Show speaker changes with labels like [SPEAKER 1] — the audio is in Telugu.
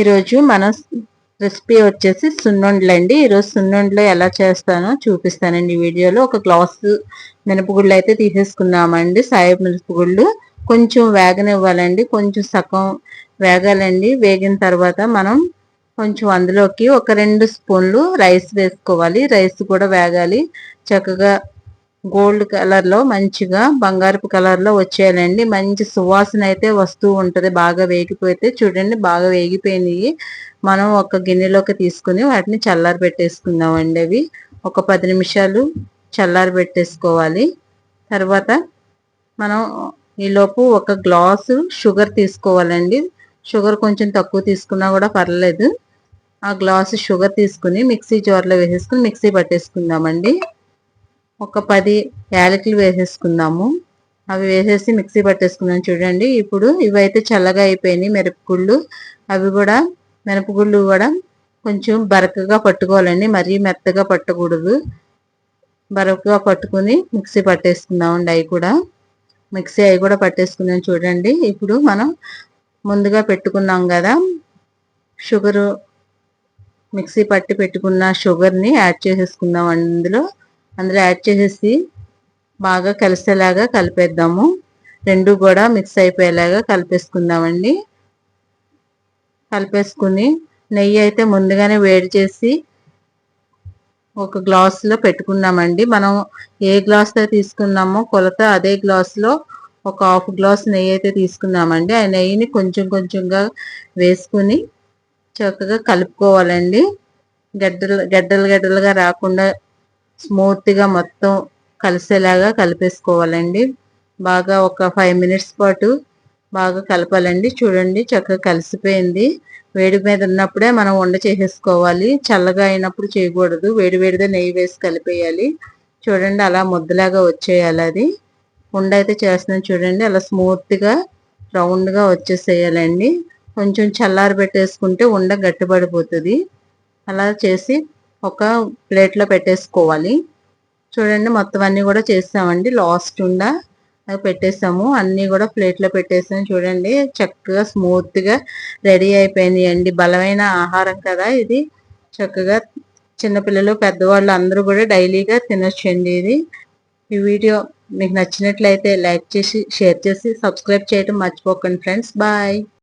[SPEAKER 1] ఈరోజు మన రెసిపీ వచ్చేసి సున్నుండలు అండి ఈరోజు సున్నుండలు ఎలా చేస్తానో చూపిస్తానండి ఈ వీడియోలో. ఒక గ్లాస్ మినపగుళ్ళు అయితే తీసేసుకున్నామండి సాయి మినపగుళ్ళు కొంచెం వేగనివ్వాలండి. కొంచెం సగం వేగాలండి. వేగిన తర్వాత మనం కొంచెం అందులోకి ఒక రెండు స్పూన్లు రైస్ వేసుకోవాలి. రైస్ కూడా వేగాలి. చక్కగా గోల్డ్ కలర్లో మంచిగా బంగారపు కలర్లో వచ్చేయాలండి మంచి సువాసన అయితే వస్తూ ఉంటది. బాగా వేగిపోతే చూడండి బాగా వేగిపోయినాయి. మనం ఒక గిన్నెలోకి తీసుకుని వాటిని చల్లారి పెట్టేసుకుందామండి అవి. ఒక పది నిమిషాలు చల్లారి పెట్టేసుకోవాలి. తర్వాత మనం ఈలోపు ఒక గ్లాసు షుగర్ తీసుకోవాలండి. షుగర్ కొంచెం తక్కువ తీసుకున్నా కూడా పర్లేదు. ఆ గ్లాసు షుగర్ తీసుకుని మిక్సీ జార్లో వేసేసుకుని మిక్సీ పట్టేసుకుందామండి. ఒక పది యాలకులు వేసేసుకుందాము. అవి వేసేసి మిక్సీ పట్టేసుకుందాం చూడండి. ఇప్పుడు ఇవైతే చల్లగా అయిపోయినాయి మిరపగుళ్ళు. అవి కూడా మిరపగుళ్ళు కూడా కొంచెం బరకగా పట్టుకోవాలండి. మరీ మెత్తగా పట్టకూడదు. బరకగా పట్టుకుని మిక్సీ పట్టేసుకుందామండి అవి కూడా. మిక్సీ అవి కూడా పట్టేసుకుందాం చూడండి. ఇప్పుడు మనం ముందుగా పెట్టుకున్నాం కదా. షుగరు మిక్సీ పట్టి పెట్టుకున్న షుగర్ని యాడ్ చేసేసుకుందాం అందులో. అందులో యాడ్ చేసేసి బాగా కలిసేలాగా కలిపేద్దాము. రెండు కూడా మిక్స్ అయిపోయేలాగా కలిపేసుకుందామండి. కలిపేసుకుని నెయ్యి అయితే ముందుగానే వేడి చేసి ఒక గ్లాసులో పెట్టుకున్నామండి. మనం ఏ గ్లాస్తో తీసుకున్నామో కొలత అదే గ్లాసులో ఒక హాఫ్ గ్లాస్ నెయ్యి అయితే తీసుకున్నామండి. ఆ నెయ్యిని కొంచెం కొంచెంగా వేసుకుని చక్కగా కలుపుకోవాలండి. గడ్డలు గడ్డలు గడ్డలుగా రాకుండా స్మూత్గా మొత్తం కలిసేలాగా కలిపేసుకోవాలండి. బాగా ఒక ఫైవ్ మినిట్స్ పాటు బాగా కలపాలండి. చూడండి చక్కగా కలిసిపోయింది. వేడి మీద ఉన్నప్పుడే మనం వండ చేసేసుకోవాలి. చల్లగా అయినప్పుడు చేయకూడదు. వేడి వేడిగా నెయ్యి వేసి కలిపేయాలి. చూడండి అలా ముద్దలాగా వచ్చేయాలి అది. ఉండ అయితే చేస్తున్నాం చూడండి అలా స్మూత్గా రౌండ్గా వచ్చేసేయాలండి. కొంచెం చల్లారి పెట్టేసుకుంటే ఉండ గట్టిపడిపోతుంది. అలా చేసి ఒక ప్లేట్లో పెట్టేసుకోవాలి. చూడండి మొత్తం అన్నీ కూడా చేసామండి. లాస్ట్ ఉండా అవి పెట్టేసాము. అన్నీ కూడా ప్లేట్లో పెట్టేసాము చూడండి చక్కగా స్మూత్గా రెడీ అయిపోయింది అండి. బలమైన ఆహారం కదా ఇది. చక్కగా చిన్నపిల్లలు పెద్దవాళ్ళు అందరూ కూడా డైలీగా తినొచ్చండి ఇది. ఈ వీడియో మీకు నచ్చినట్లయితే లైక్ చేసి షేర్ చేసి సబ్స్క్రైబ్ చేయడం మర్చిపోకండి ఫ్రెండ్స్. బాయ్.